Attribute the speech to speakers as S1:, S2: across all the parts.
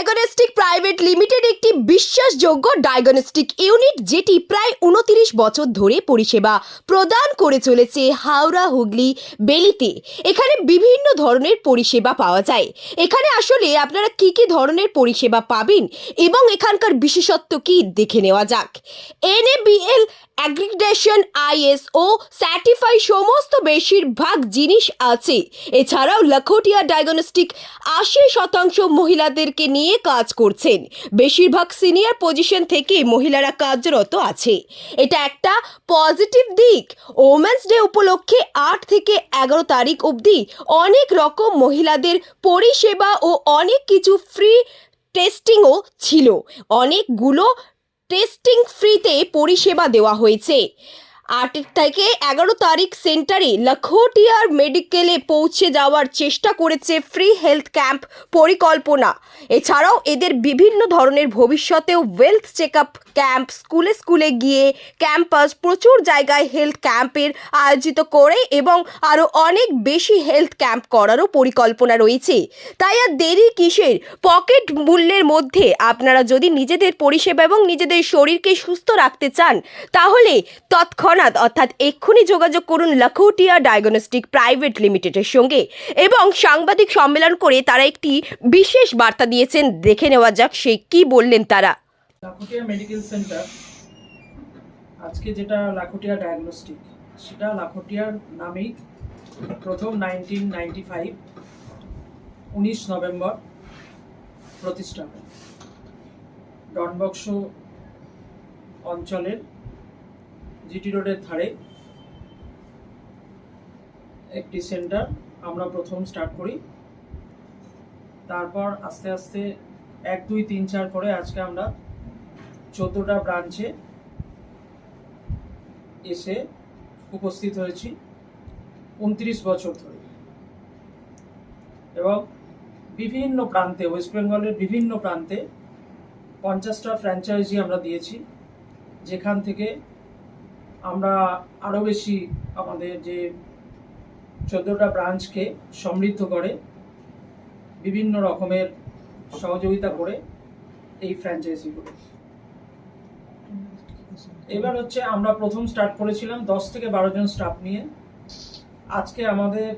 S1: Diagnostic private limited একটি বিশ্বাসযোগ্য diagnostic unit যেটি প্রায় উনতিরিশ বছর ধরে পরিষেবা প্রদান করে চলেছে হাওড়া হুগলি বেলিতে। এখানে বিভিন্ন ধরনের পরিষেবা পাওয়া যায়। এখানে আসলে আপনারা কি কি ধরনের পরিষেবা পাবেন এবং এখানকার বিশেষত্ব কি দেখে নেওয়া যাক। এনএবিএল, অ্যাগ্রিগেশন, আইএসও, সার্টিফাই সমস্ত বেশিরভাগ জিনিস আছে। এছাড়াও লাখোটিয়া ডায়াগনস্টিক আশি শতাংশ মহিলাদেরকে নিয়ে কাজ করছেন। বেশিরভাগ সিনিয়র পজিশন থেকে মহিলারা কার্যরত আছে। এটা একটা পজিটিভ দিক। ওমেন্স ডে উপলক্ষে আট থেকে এগারো তারিখ অবধি অনেক রকম মহিলাদের পরিষেবা ও অনেক কিছু ফ্রি টেস্টিংও ছিল। অনেকগুলো টেস্টিং ফ্রিতে পরিষেবা দেওয়া হয়েছে। আট থেকে এগারো তারিখ সেন্টারে লখোটিয়ার মেডিকেলে পৌঁছে যাওয়ার চেষ্টা করেছে ফ্রি হেলথ ক্যাম্প পরিকল্পনা। এছাড়াও এদের বিভিন্ন ধরনের ভবিষ্যতেও ওয়েলথ চেক আপ ক্যাম্প স্কুলে স্কুলে গিয়ে ক্যাম্পাস প্রচুর জায়গায় হেলথ ক্যাম্পের আয়োজিত করে এবং আরও অনেক বেশি হেলথ ক্যাম্প করারও পরিকল্পনা রয়েছে। তাই আর দেরি কিসের? পকেট মূল্যের মধ্যে আপনারা যদি নিজেদের পরিষেবা এবং নিজেদের শরীরকে সুস্থ রাখতে চান, তাহলে তৎক্ষণাৎ অর্থাৎ এক্ষুনি যোগাযোগ করুন লখৌটিয়া ডায়াগনস্টিক প্রাইভেট লিমিটেডের সঙ্গে। এবং সাংবাদিক সম্মেলন করে তারা একটি বিশেষ বার্তা দিয়েছেন, দেখে নেওয়া যাক সে কি বললেন তারা।
S2: লাখোটিয়া মেডিকেল সেন্টার, আজকে যেটা লাখোটিয়া ডায়াগনস্টিক, সেটা লাখোটিয়ার নামেই প্রথম নাইনটিন নাইনটি ফাইভ, উনিশ নভেম্বর প্রতিষ্ঠা ডনবক্স অঞ্চলের জিটি রোডের ধারে একটি সেন্টার আমরা প্রথম স্টার্ট করি। তারপর আস্তে আস্তে এক, দুই, তিন, চার করে আজকে আমরা চোদ্দোটা ব্রাঞ্চে এসে উপস্থিত হয়েছি উনত্রিশ বছর ধরে। এবং বিভিন্ন প্রান্তে ওয়েস্ট বেঙ্গলের বিভিন্ন প্রান্তে পঞ্চাশটা ফ্র্যাঞ্চাইজি আমরা দিয়েছি, যেখান থেকে আমরা আরও বেশি আমাদের যে চোদ্দোটা ব্রাঞ্চকে সমৃদ্ধ করে বিভিন্ন রকমের সহযোগিতা করে এই ফ্র্যাঞ্চাইজিগুলো এবার হচ্ছে আমরা প্রথম স্টার্ট করেছিলাম দশ থেকে বারো জন স্টাফ নিয়ে। আজকে আমাদের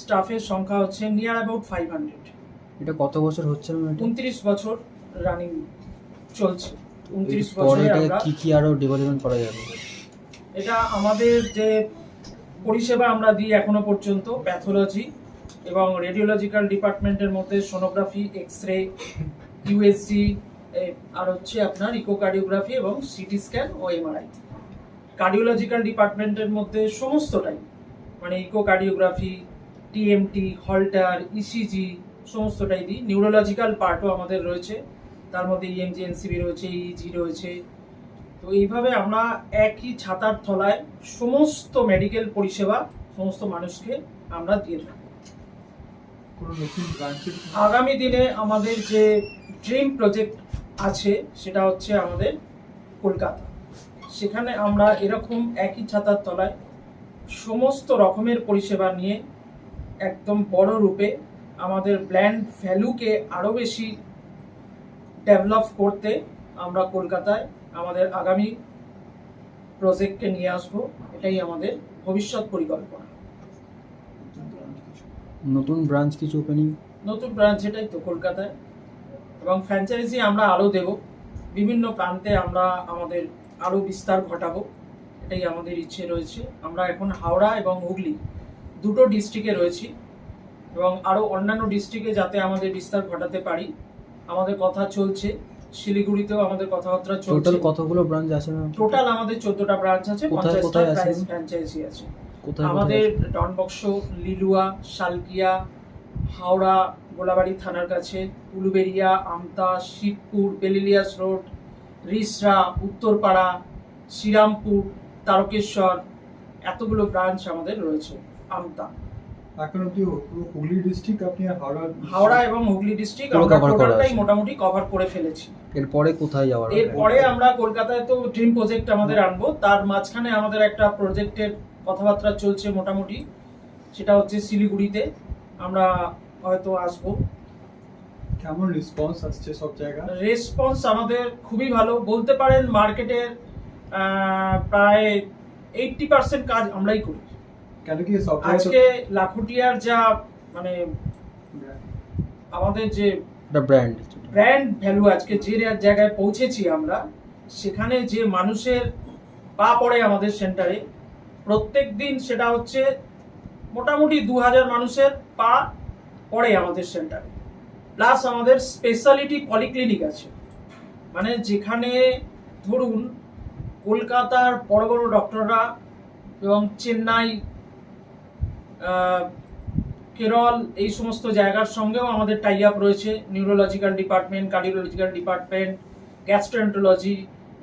S2: স্টাফের সংখ্যা হচ্ছে নিয়ার অ্যাবাউট ফাইভ হান্ড্রেড
S3: এটা কত বছর হচ্ছে
S2: উনত্রিশ বছর রানিং চলছে। উনত্রিশ বছরে আমরা
S3: কি কি আরও ডেভেলপমেন্ট করা যাবে?
S2: এটা আমাদের যে পরিষেবা আমরা দিই এখনও পর্যন্ত প্যাথোলজি এবং রেডিওলজিক্যাল ডিপার্টমেন্টের মধ্যে সোনোগ্রাফি এক্স রে ইউএসজি আর হচ্ছে আপনার ইকোকার্ডিওগ্রাফি এবং সিটি স্ক্যান ও এমআরআই কার্ডিওলজিক্যাল ডিপার্টমেন্টের মধ্যে সমস্তটাই মানে ইকোকার্ডিওগ্রাফি টিএমটি হল্টার ইসিজি সমস্তটাই দিই। নিউরোলজিক্যাল পার্টও আমাদের রয়েছে, তার মধ্যে E ইএমজি এনসিবি রয়েছে ইজি রয়েছে তো এইভাবে আমরা একই ছাতার তলায় সমস্ত মেডিকেল পরিষেবা সমস্ত মানুষকে আমরা দিয়ে থাকি। আগামী দিনে আমাদের যে ড্রিম প্রজেক্ট আছে সেটা হচ্ছে আমাদের কলকাতা। সেখানে আমরা এরকম একই ছাতার তলায় সমস্ত রকমের পরিষেবা নিয়ে একদম বড় রূপে আমাদের ব্র্যান্ড ভ্যালুকে আরও বেশি ডেভেলপ করতে আমরা কলকাতায় আমাদের আগামী প্রজেক্টকে নিয়ে আসব এটাই আমাদের ভবিষ্যৎ পরিকল্পনা।
S3: নতুন ব্রাঞ্চ কিছু ওপেনিং
S2: নতুন ব্রাঞ্চ এটাই তো কলকাতায়। এবং ফ্র্যাঞ্চাইজি আমরা আরও দেব। বিভিন্ন প্রান্তে আমরা আমাদের আরও বিস্তার ঘটাবো এটাই আমাদের ইচ্ছে রয়েছে। আমরা এখন হাওড়া এবং হুগলি দুটো ডিস্ট্রিক্টে রয়েছি। এবং আরও অন্যান্য ডিস্ট্রিক্টে যাতে আমাদের বিস্তার ঘটাতে পারি। আমাদের কথা চলছে। শিলিগুড়িতেও আমাদের কথাবার্তা চলছে।
S3: টোটাল কতগুলো ব্রাঞ্চ আছে
S2: টোটাল আমাদের চোদ্দটা ব্রাঞ্চ আছে পঞ্চাশটা? ফ্র্যাঞ্চাইজি আছে? আমাদের ডনবক্স লিলুয়া শালকিয়া হাওড়া গোলাবাড়ি থানার কাছে উলুবেরিয়া আমতা শিবপুর বেলিলিয়াস রোড রিসরা উত্তরপাড়া শ্রীরামপুর তারকেশ্বর এতগুলো ব্রাঞ্চ আমাদের রয়েছে আমতা।
S4: পুরো হুগলি ডিস্ট্রিক্ট আপনি হাওড়া
S2: হাওড়া এবং হুগলি ডিস্ট্রিক্ট
S3: পুরো
S2: আমরা
S3: cover করা আছে।
S2: মোটামুটি কভার করে ফেলেছি।
S3: এরপরে কোথায় যাওয়ার
S2: এরপরে আমরা কলকাতায় তো ড্রিম প্রজেক্ট আমাদের আনব। তার মাঝখানে আমাদের একটা প্রজেক্টের কথাবার্তা চলছে মোটামুটি। সেটা হচ্ছে শিলিগুড়িতে। আমরা হয়তো আসব।
S4: কেমন রেসপন্স আসছে সব জায়গায়?
S2: রেসপন্স আমাদের খুবই ভালো। বলতে পারেন মার্কেটের প্রায় এইটটি পার্সেন্ট কাজ আমরাই করি।
S4: কেন কি
S2: আজকে লাখুটিয়ার যা মানে আমাদের যে
S3: ব্র্যান্ড
S2: ব্র্যান্ড ভ্যালু আজকে যে জায়গায় পৌঁছেছি আমরা সেখানে যে মানুষের পা পড়ে আমাদের সেন্টারে প্রত্যেক দিন সেটা হচ্ছে মোটামুটি দু হাজার মানুষের পা পড়ে আমাদের সেন্টারে প্লাস আমাদের স্পেশালিটি পলিক্লিনিক আছে। মানে যেখানে ধরুন কলকাতার বড় বড় ডক্টররা এবং চেন্নাই কেরল এই সমস্ত জায়গার সঙ্গেও আমাদের টাই আপ রয়েছে। Neurological department cardiological department gastroenterology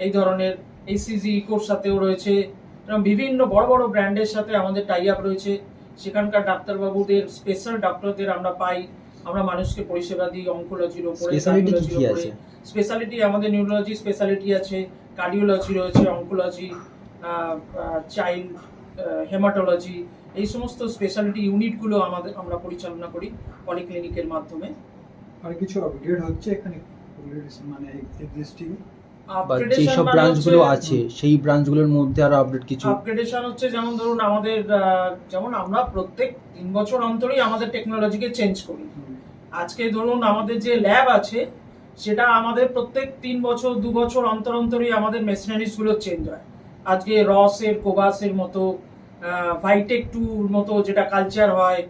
S2: এই ধরনের এইসিজি ইকোর সাথেও রয়েছে। এবং বিভিন্ন বড় বড় ব্র্যান্ডের সাথে আমাদের টাই আপ রয়েছে। সেখানকার ডাক্তারবাবুদের স্পেশাল ডাক্তারদের আমরা পাই। আমরা মানুষকে পরিষেবা দিই অঙ্কোলজির ওপরে
S3: স্পেশালিটি
S2: আমাদের নিউরোলজি স্পেশালিটি আছে। কার্ডিওলজি রয়েছে অঙ্কোলজি চাইল্ড হেমাটোলজি এই সমস্ত স্পেশালিটি ইউনিটগুলো আমাদের আমরা পরিচালনা করি পলিক্লিনিকের মাধ্যমে।
S4: আর কিছু আপডেট হচ্ছে এখানে? মানে এক্সিস্টিং
S3: বা
S2: Upgradation
S3: যেসব
S2: মানে
S3: ব্রাঞ্চগুলো আছে সেই ব্রাঞ্চগুলোর মধ্যে আরও আপডেট কিছু?
S2: আপগ্রেডেশন হচ্ছে যেমন ধরুন আমাদের আহ, যেমন আমরা প্রত্যেক তিন বছর অন্তরই আমাদের টেকনোলজিকে চেঞ্জ করি। আজকে ধরুন আমাদের যে ল্যাব আছে সেটা আমাদের প্রত্যেক তিন বছর দু বছর অন্তর অন্তরই আমাদের মেশিনারিজগুলো চেঞ্জ হয়। আজকে রসের কোবাসের মতো ভাইটেক টুর মতো যেটা কালচার হয়,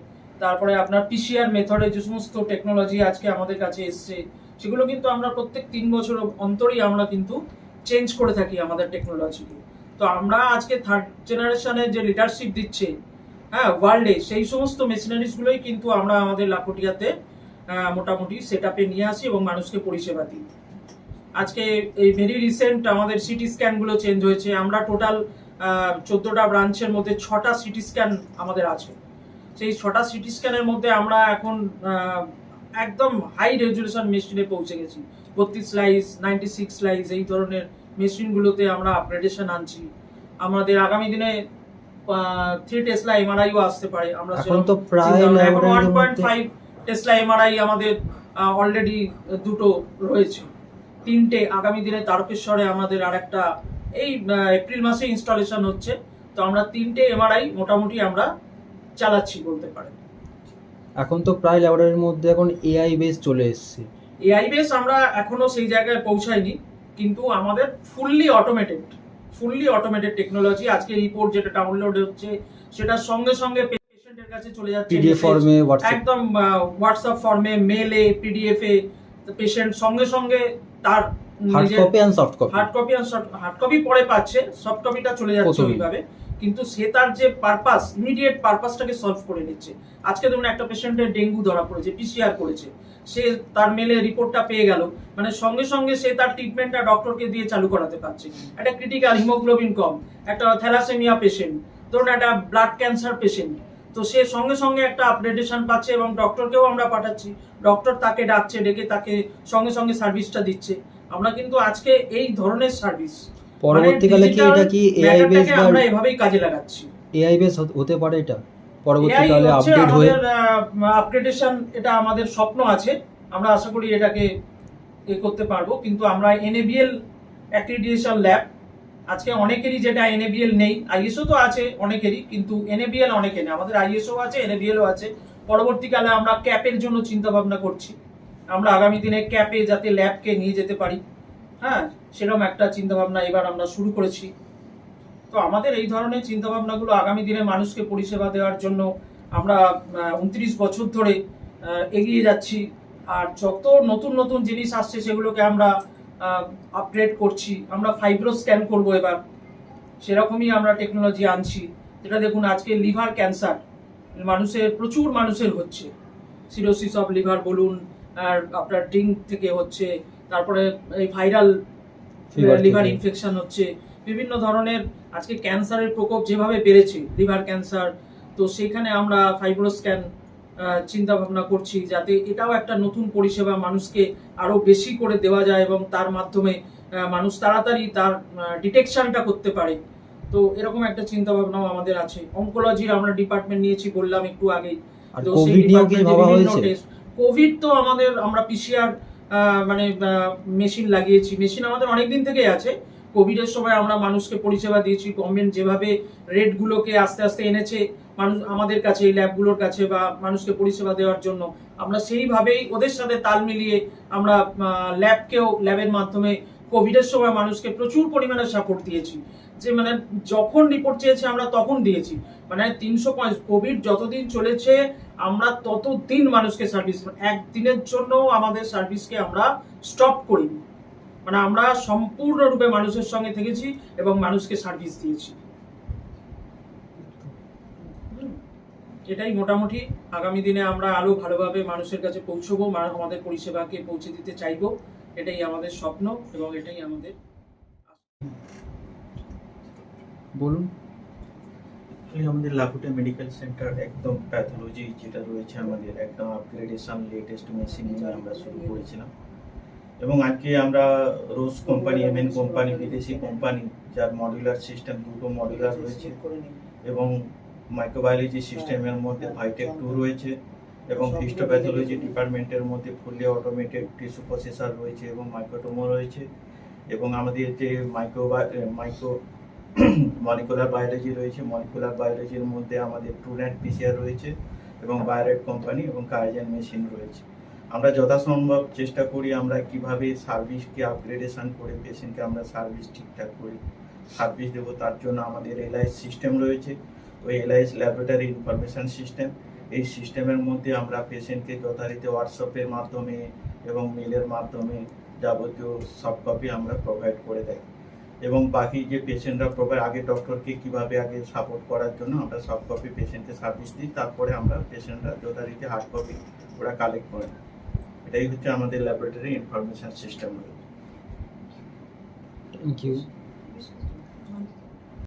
S2: তারপরে আপনার পিসিআর মেথডে যে সমস্ত টেকনোলজি আজকে আমাদের কাছে এসছে, সেগুলো কিন্তু আমরা প্রত্যেক তিন বছর অন্তরই আমরা কিন্তু চেঞ্জ করে থাকি আমাদের টেকনোলজিকে তো আমরা আজকে থার্ড জেনারেশনের যে লিডারশিপ দিচ্ছে হ্যাঁ ওয়ার্ল্ডে সেই সমস্ত মেশিনারিজ গুলোই কিন্তু আমরা আমাদের লাখোটিয়াতে মোটামুটি সেট আপে নিয়ে আসি এবং মানুষকে পরিষেবা দিই। আজকে এই ভেরি রিসেন্ট আমাদের সিটি স্ক্যানগুলো চেঞ্জ হয়েছে, আমরা টোটাল চোদ্দোটা ব্রাঞ্চের মধ্যে ছটা সিটি স্ক্যান আমাদের আছে। সেই ছটা সিটি স্ক্যানের মধ্যে আমরা এখন একদম হাই রেজুলেশন মেশিনে পৌঁছে গেছি। বত্রিশ স্লাইস নাইনটি সিক্স স্লাইস এই ধরনের মেশিনগুলোতে আমরা আপগ্রেডেশন আনছি। আমাদের আগামী দিনে থ্রি টেসলা এমআরআইও আসতে পারে। আমরা
S3: এখন তো প্রায়
S2: এখন one point five tesla MRI আমাদের অলরেডি দুটো রয়েছে। তিনটে আগামী দিনে তারকেশ্বরে আমাদের আর একটা এই এপ্রিল মাসে ইনস্টলেশন হচ্ছে। তো আমরা তিনটে এমআরআই মোটামুটি আমরা চালাচ্ছি বলতে পারেন।
S3: এখন তো প্রায় ল্যাবরেটরির মধ্যে এখন এআই বেস চলে এসেছে।
S2: এআই বেস আমরা এখনও সেই জায়গায় পৌঁছাইনি কিন্তু আমাদের fully automated fully automated technology আজকে রিপোর্ট যেটা ডাউনলোড হচ্ছে সেটা সঙ্গে সঙ্গে পেশেন্টের কাছে চলে যাচ্ছে।
S3: পিডিএফ ফর্মে
S2: একদম হোয়াটসঅ্যাপ ফর্মে মেলে পিডিএফ এ পেশেন্ট সঙ্গে সঙ্গে তার
S3: hard copy and soft copy
S2: hard copy R hard copy পরে পাচ্ছে সফট কপিটা চলে যাচ্ছে ওইভাবে কিন্তু সে তার যে পারপাস ইমিডিয়েট পারপাসটাকে সলভ করে নিচ্ছে। আজকে ধরুন একটা পেশেন্টের ডেঙ্গু ধরা পড়েছে পিসিআর করেছে। সে তার মেলে রিপোর্টটা পেয়ে গেল। মানে সঙ্গে সঙ্গে সে তার ট্রিটমেন্টটা ডক্টরকে দিয়ে চালু করাতে পারছে। একটা ক্রিটিক্যাল হিমোগ্লোবিন কম একটা থ্যালাসেমিয়া পেশেন্ট ধরুন একটা ব্লাড ক্যান্সার পেশেন্ট তো সে সঙ্গে সঙ্গে একটা আপডেটেশন পাচ্ছে এবং ডক্টরকেও আমরা পাঠাচ্ছি। ডক্টর তাকে ডাকছে ডেকে তাকে সঙ্গে সঙ্গে সার্ভিসটা দিচ্ছে। আমরা কিন্তু আজকে এই ধরনের সার্ভিস
S3: পরবর্তীকালে কি এটা কি এআই বেস বা
S2: আমরা এভাবেই কাজে লাগাচ্ছি।
S3: এআই বেস হতে পারে এটা? পরবর্তীকালে আপডেট হয়ে
S2: আপগ্রেডেশন এটা আমাদের স্বপ্ন আছে। আমরা আশা করি এটাকে এ করতে পারব। কিন্তু আমরা এনএবিএল অ্যাক্রিডিয়েশন ল্যাব আজকে অনেকেরই যেটা এনএবিএল নেই। আইএসও তো আছে অনেকেরই কিন্তু এনএবিএল অনেকে নেই। আমাদের আইএসও আছে এনএবিএলও আছে। পরবর্তীকালে আমরা ক্যাপের জন্য চিন্তা ভাবনা করছি। আমরা আগামী দিনে ক্যাপে যাতে ল্যাবকে নিয়ে যেতে পারি। হ্যাঁ সেরকম একটা চিন্তা ভাবনা এবার আমরা শুরু করেছি। তো আমাদের এই ধরনের চিন্তা ভাবনাগুলো আগামী দিনে মানুষকে পরিষেবা দেওয়ার জন্য আমরা উনত্রিশ বছর ধরে এগিয়ে যাচ্ছি। আর যত নতুন নতুন জিনিস আসছে সেগুলোকে আমরা আপগ্রেড করছি। আমরা ফাইব্রো স্ক্যান করব এবার। সেরকমই আমরা টেকনোলজি আনছি। যেটা দেখুন, আজকে লিভার ক্যান্সার মানুষের, প্রচুর মানুষের হচ্ছে। সিরোসিস অফ লিভার বলুন আর আপনার ড্রিঙ্ক থেকে হচ্ছে তারপরে এই ভাইরাল লিভার ইনফেকশন হচ্ছে বিভিন্ন ধরনের আজকে ক্যান্সারের প্রকোপ যেভাবে বেড়েছে লিভার ক্যান্সার তো সেখানে আমরা ফাইব্রো স্ক্যান চিন্তা ভাবনা করছি যাতে এটাও একটা নতুন পরিষেবা মানুষকে আরও বেশি করে দেওয়া যায় এবং তার মাধ্যমে মানুষ তাড়াতাড়ি তার ডিটেকশনটা করতে পারে। তো এরকম একটা চিন্তা ভাবনাও আমাদের আছে। অঙ্কোলজির আমরা ডিপার্টমেন্ট নিয়েছি বললাম একটু আগেই। তো সেই
S3: ভাবা
S2: বিভিন্ন test- কোভিড তো আমাদের, আমরা পিসিআর মানে মেশিন লাগিয়েছি। মেশিন আমাদের অনেক দিন থেকেই আছে। কোভিডের সময় আমরা মানুষকে পরিষেবা দিয়েছি গভর্নমেন্ট যেভাবে রেটগুলোকে আস্তে আস্তে এনেছে, মানুষ, আমাদের কাছে, এই ল্যাবগুলোর কাছে বা মানুষকে পরিষেবা দেওয়ার জন্য। আমরা সেইভাবেই ওদের সাথে তাল মিলিয়ে আমরা ল্যাবকেও ল্যাবের মাধ্যমে কোভিডের সময় মানুষকে প্রচুর পরিমাণে সাপোর্ট দিয়েছি। যে মানে যখন রিপোর্ট চেয়েছে আমরা তখন দিয়েছি। মানে তিনশো কোভিড যতদিন চলেছে, আমরা ততদিন মানুষকে সার্ভিস একদিনের জন্য আমাদের সার্ভিসকে আমরা স্টপ করিনি। মানে আমরা সম্পূর্ণরূপে মানুষের সঙ্গে থেকেছি এবং মানুষকে সার্ভিস দিয়েছি। এটাই মোটামুটি। আগামী দিনে আমরা আরও ভালোভাবে মানুষের কাছে পৌঁছবো আমাদের পরিষেবাকে পৌঁছে দিতে চাইব। এটাই আমাদের স্বপ্ন এবং এটাই আমাদের
S3: বলুন।
S5: আমাদের লাকুটে মেডিকেল সেন্টার একদম প্যাথোলজি যেটা রয়েছে আমাদের একদম আপগ্রেডেশন লেটেস্ট মেশিন নিয়ে আমরা শুরু করেছিলাম। এবং আজকে আমরা রোজ কোম্পানি এমএন কোম্পানি বিদেশি কোম্পানি যার মডুলার সিস্টেম দুটো মডুলার রয়েছে। এবং মাইক্রোবায়োলজি সিস্টেমের মধ্যে ভাইটেক টু রয়েছে। এবং হিস্টোপ্যাথোলজি ডিপার্টমেন্টের মধ্যে ফুললি অটোমেটেড টিস্যু প্রসেসর রয়েছে এবং মাইক্রোটোমো রয়েছে এবং আমাদের যে মাইক্রো মাইক্রো মলিকুলার বায়োলজি রয়েছে মলিকুলার বায়োলজির মধ্যে আমাদের ট্রুনেট পিসিআর রয়েছে এবং বায়োরেট কোম্পানি এবং কায়াজেন মেশিন রয়েছে। আমরা যথাসম্ভব চেষ্টা করি আমরা কীভাবে সার্ভিসকে আপগ্রেডেশন করে পেশেন্টকে আমরা সার্ভিস ঠিকঠাক করি সার্ভিস দেবো তার জন্য আমাদের এলআইএস সিস্টেম রয়েছে। ওই এলআইএস ল্যাবরেটরি ইনফরমেশন সিস্টেম এই সিস্টেমের মধ্যে আমরা পেশেন্টকে যথারীতি হোয়াটসঅ্যাপের মাধ্যমে এবং মেলের মাধ্যমে যাবতীয় সফট কপি আমরা প্রোভাইড করে দেয় এবং বাকি যে পেশেন্টরা প্রোভাইড আগে ডক্টরকে কীভাবে আগে সাপোর্ট করার জন্য আমরা সফট কপি পেশেন্টকে সার্ভিস দিই তারপরে আমরা পেশেন্টরা যথারীতি হার্ড কপি ওরা কালেক্ট করে এটাই হচ্ছে আমাদের laboratory information system
S3: thank you